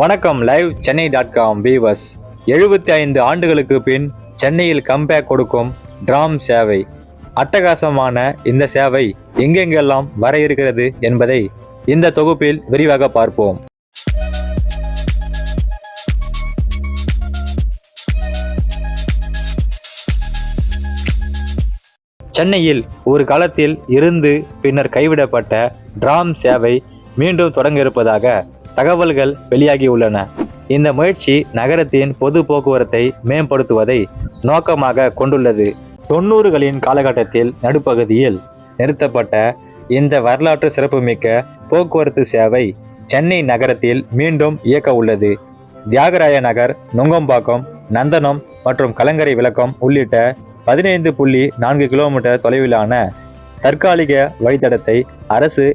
வணக்கம் live Chennai dot com viewers எழுபத்தி ஐந்து ஆண்டுகளுக்கு பின் சென்னையில் கம்பேக் கொடுக்கும் டிராம் சேவை. அட்டகாசமான இந்த சேவை எங்கெங்கெல்லாம் வர இருக்கிறது என்பதை இந்த தொகுப்பில் விரிவாக பார்ப்போம். சென்னையில் ஒரு காலத்தில் இருந்து பின்னர் கைவிடப்பட்ட டிராம் சேவை மீண்டும் தொடங்க இருப்பதாக தகவல்கள் வெளியாகியுள்ளன. இந்த முயற்சி நகரத்தின் பொது போக்குவரத்தை மேம்படுத்துவதை நோக்கமாக கொண்டுள்ளது. தொண்ணூறுகளின் காலகட்டத்தில் நடுப்பகுதியில் நிறுத்தப்பட்ட இந்த வரலாற்று சிறப்புமிக்க போக்குவரத்து சேவை சென்னை நகரத்தில் மீண்டும் இயக்க உள்ளது. தியாகராய நகர் நுங்கம்பாக்கம் நந்தனம் மற்றும் கலங்கரை விளக்கம் உள்ளிட்ட பதினைந்து புள்ளி நான்கு கிலோமீட்டர் தொலைவிலான தற்காலிக வழித்தடத்தை அரசு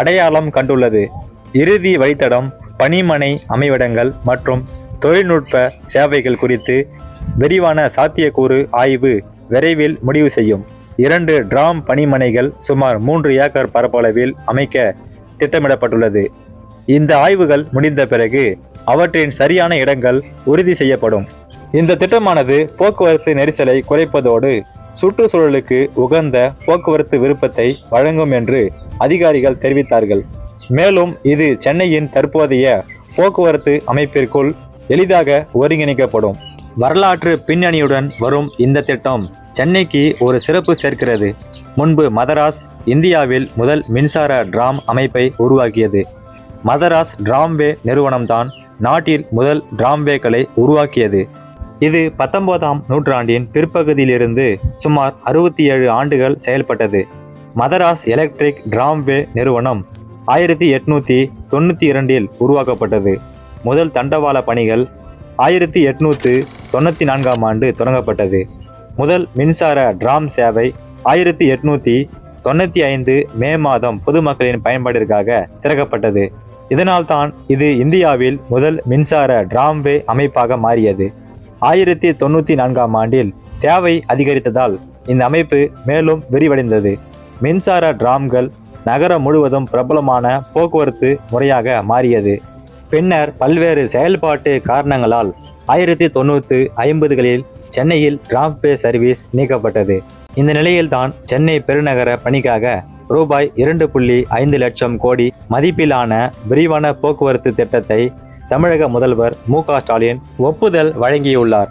அடையாளம் கண்டுள்ளது. இறுதி வழித்தடம் பணிமனை அமைவிடங்கள் மற்றும் தொழில்நுட்ப சேவைகள் குறித்து விரிவான சாத்தியக்கூறு ஆய்வு விரைவில் முடிவு செய்யும். இரண்டு டிராம் பணிமனைகள் சுமார் மூன்று ஏக்கர் பரப்பளவில் அமைக்க திட்டமிடப்பட்டுள்ளது. இந்த ஆய்வுகள் முடிந்த பிறகு அவற்றின் சரியான இடங்கள் உறுதி செய்யப்படும். இந்த திட்டமானது போக்குவரத்து நெரிசலை குறைப்பதோடு சுற்றுச்சூழலுக்கு உகந்த போக்குவரத்து விருப்பத்தை வழங்கும் என்று அதிகாரிகள் தெரிவித்தார்கள். மேலும் இது சென்னையின் தற்போதைய போக்குவரத்து அமைப்பிற்குள் எளிதாக ஒருங்கிணைக்கப்படும். வரலாற்று பின்னணியுடன் வரும் இந்த திட்டம் சென்னைக்கு ஒரு சிறப்பு சேர்க்கிறது. முன்பு மதராஸ் இந்தியாவில் முதல் மின்சார டிராம் அமைப்பை உருவாக்கியது. மதராஸ் டிராம்வே நிறுவனம்தான் நாட்டில் முதல் டிராம்வேக்களை உருவாக்கியது. இது பத்தொன்பதாம் நூற்றாண்டின் பிற்பகுதியிலிருந்து சுமார் அறுபத்தி ஏழு ஆண்டுகள் செயல்பட்டது. மதராஸ் எலக்ட்ரிக் டிராம்வே நிறுவனம் ஆயிரத்தி எட்நூற்றி தொண்ணூற்றி இரண்டில் உருவாக்கப்பட்டது. முதல் தண்டவாள பணிகள் ஆயிரத்தி எட்நூற்று தொண்ணூற்றி நான்காம் ஆண்டு தொடங்கப்பட்டது. முதல் மின்சார டிராம் சேவை ஆயிரத்தி எட்நூற்றி தொண்ணூற்றி ஐந்து மே மாதம் பொதுமக்களின் பயன்பாட்டிற்காக திறக்கப்பட்டது. இதனால்தான் இது இந்தியாவில் முதல் மின்சார டிராம்வே அமைப்பாக மாறியது. ஆயிரத்தி தொண்ணூற்றி நான்காம் ஆண்டில் தேவை அதிகரித்ததால் இந்த அமைப்பு மேலும் விரிவடைந்தது. மின்சார டிராம்கள் நகரம் முழுவதும் பிரபலமான போக்குவரத்து முறையாக மாறியது. பின்னர் பல்வேறு செயல்பாட்டு காரணங்களால் ஆயிரத்தி தொண்ணூற்று ஐம்பதுகளில் சென்னையில் டிராம்வே சர்வீஸ் நீக்கப்பட்டது. இந்த நிலையில்தான் சென்னை பெருநகர பணிக்காக ரூபாய் இரண்டு புள்ளி ஐந்து லட்சம் கோடி மதிப்பிலான விரிவான போக்குவரத்து திட்டத்தை தமிழக முதல்வர் மு ஸ்டாலின் ஒப்புதல் வழங்கியுள்ளார்.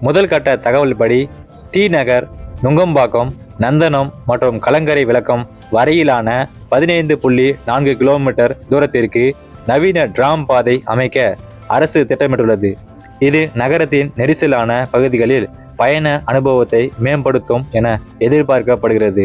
முதல் கட்ட தகவல்படி டி நகர் நுங்கம்பாக்கம் நந்தனம் மற்றும் கலங்கரை விளக்கம் வரையிலான பதினைந்து புள்ளி நான்கு கிலோமீட்டர் தூரத்திற்கு நவீன டிராம் பாதை அமைக்க அரசு திட்டமிட்டுள்ளது. இது நகரத்தின் நெரிசலான பகுதிகளில் பயண அனுபவத்தை மேம்படுத்தும் என எதிர்பார்க்கப்படுகிறது.